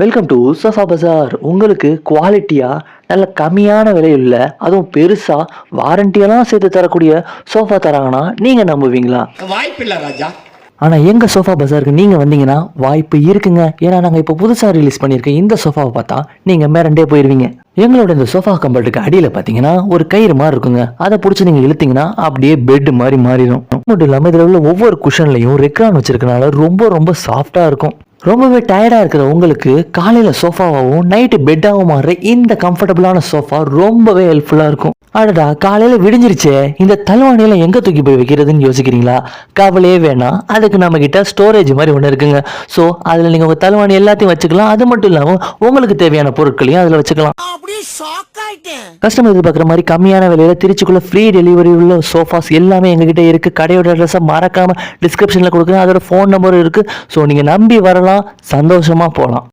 Welcome to Safa பஜார் உங்களுக்கு குவாலிட்டியாக நல்ல கம்மியான விலையுள்ள அதுவும் பெருசாக வாரண்டியெல்லாம் சேர்த்து தரக்கூடிய சோஃபா தராங்கன்னா நீங்கள் நம்புவீங்களா? வாய்ப்பில்லை ராஜா. ஆனால் எங்கள் சோஃபா பஜாருக்கு நீங்கள் வந்தீங்கன்னா வாய்ப்பு இருக்குங்க. ஏன்னா நாங்கள் இப்போ புதுசாக ரிலீஸ் பண்ணியிருக்க இந்த சோஃபாவை பார்த்தா நீங்கள் மிரண்டே போயிடுவீங்க எங்களோட இந்த சோஃபா கம்பர்ட்டுக்கு அடியில் பார்த்தீங்கன்னா ஒரு கயிறு மாதிரி இருக்குங்க. அதை பிடிச்சி நீங்கள் இழுத்தீங்கன்னா அப்படியே பெட் மாதிரி மாறிடும். மட்டும் இல்லாமல் இதில் உள்ள ஒவ்வொரு குஷன்லையும் ரெக்ரான் வச்சிருக்கனால ரொம்ப ரொம்ப சாஃப்டாக இருக்கும். ரொம்பவே டயர்டாக இருக்கிற உங்களுக்கு காலையில் சோஃபாவாகவும் நைட்டு பெட்டாகவும் மாறுற இந்த கம்ஃபர்டபுளான சோஃபா ரொம்பவே ஹெல்ப்ஃபுல்லாக இருக்கும். அடடா காலையில் விடிஞ்சிருச்சே. இந்த தலவாணியெல்லாம் எங்கே தூக்கி போய் வைக்கிறதுன்னு யோசிக்கிறீங்களா? கவலையே வேணாம். அதுக்கு நம்ம கிட்ட ஸ்டோரேஜ் மாதிரி ஒன்று இருக்குங்க. ஸோ அதில் நீங்கள் உங்கள் தலவாணி எல்லாத்தையும் வச்சுக்கலாம். அது மட்டும் இல்லாமல் உங்களுக்கு தேவையான பொருட்களையும் அதில் வச்சுக்கலாம். கஸ்டமர் எதிர்பார்க்குற மாதிரி கம்மியான விலையில திருச்சிக்குள்ள ஃப்ரீ டெலிவரி உள்ள சோஃபாஸ் எல்லாமே எங்ககிட்ட இருக்கு. கடையோட அட்ரஸை மறக்காம டிஸ்கிரிப்ஷனில் கொடுக்குறேன். அதோட ஃபோன் நம்பர் இருக்கு. ஸோ நீங்கள் நம்பி வரலாம். சந்தோஷமா போகலாம்